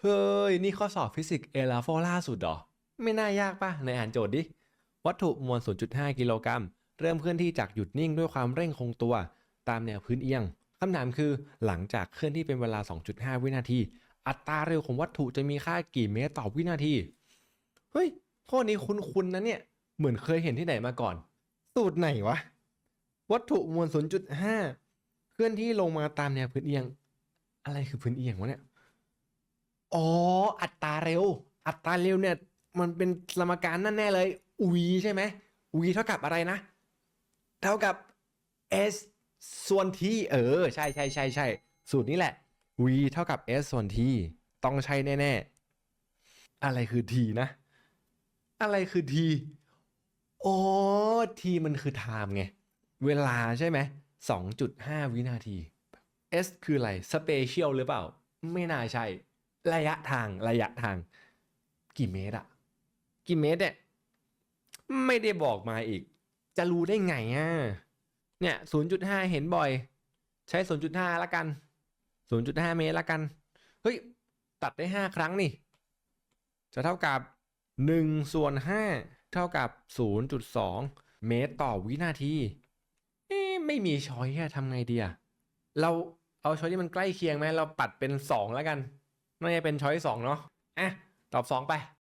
เฮ้ย นี่ข้อสอบฟิสิกส์เอลาโฟล่าสุดหรอ ไม่น่ายากป่ะในอ่านโจทย์ดิ วัตถุมวล 0.5 กิโลกรัม เริ่มเคลื่อนที่จากหยุดนิ่งด้วยความเร่งคงตัว ตามแนวพื้นเอียงคำถามคือหลังจากเคลื่อนที่เป็นเวลา 2.5 วินาที อัตราเร็วของวัตถุจะมีค่ากี่เมตรต่อวินาที เฮ้ยข้อนี้คุ้นๆนะเนี่ย เหมือนเคยเห็นที่ไหนมาก่อน สูตรไหนวะ วัตถุมวล 0.5 เคลื่อนที่ลงมาตามแนวพื้นเอียง อะไรคือพื้นเอียงวะเนี่ย อ๋อ อัตราเร็ว อัตราเร็วเนี่ย มันเป็นสมการนั่นแน่เลย v ใช่ไหม v เท่ากับอะไรนะ เท่ากับ s ส่วน t เออ ใช่ใช่ใช่ใช่สูตรนี้แหละ v เท่ากับ s ส่วน t ต้องใช่แน่ๆ อะไรคือ t นะ อะไรคือ t อ๋อ t มันคือ time ไง เวลาใช่ไหม2.5 วินาที s คืออะไร spatial หรือเปล่า ไม่น่าใช่ ระยะทางระยะทาง กี่เมตรอะกี่เมตรเนี่ยไม่ได้บอกมาอีก จะรู้ได้ไงอะเนี่ย0.5เห็นบ่อย ใช้0.5ละกัน0.5เมตรละกัน เฮ้ย ตัดได้5ครั้งนี่ จะเท่ากับ1ส่วน5เท่ากับ0.2เมตรต่อวินาทีเอ๊ไม่มีช้อยอะทำไงดีอะเราเอาช้อยที่มันใกล้เคียงไหมเราปัดเป็น2แล้วกัน น่าจะเป็นช้อยสองเนาะอะตอบสองไป